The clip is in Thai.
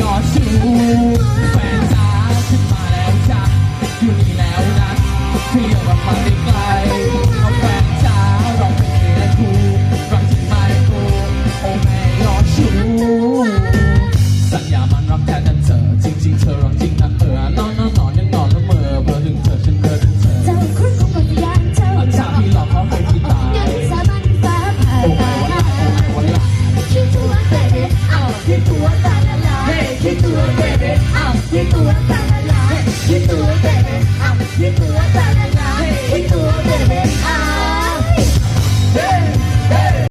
ยอดชูแฟนจ้าขึ้มาแล้วจ้าอยู่นี่แล้วนะเที่ยวกับมาดิ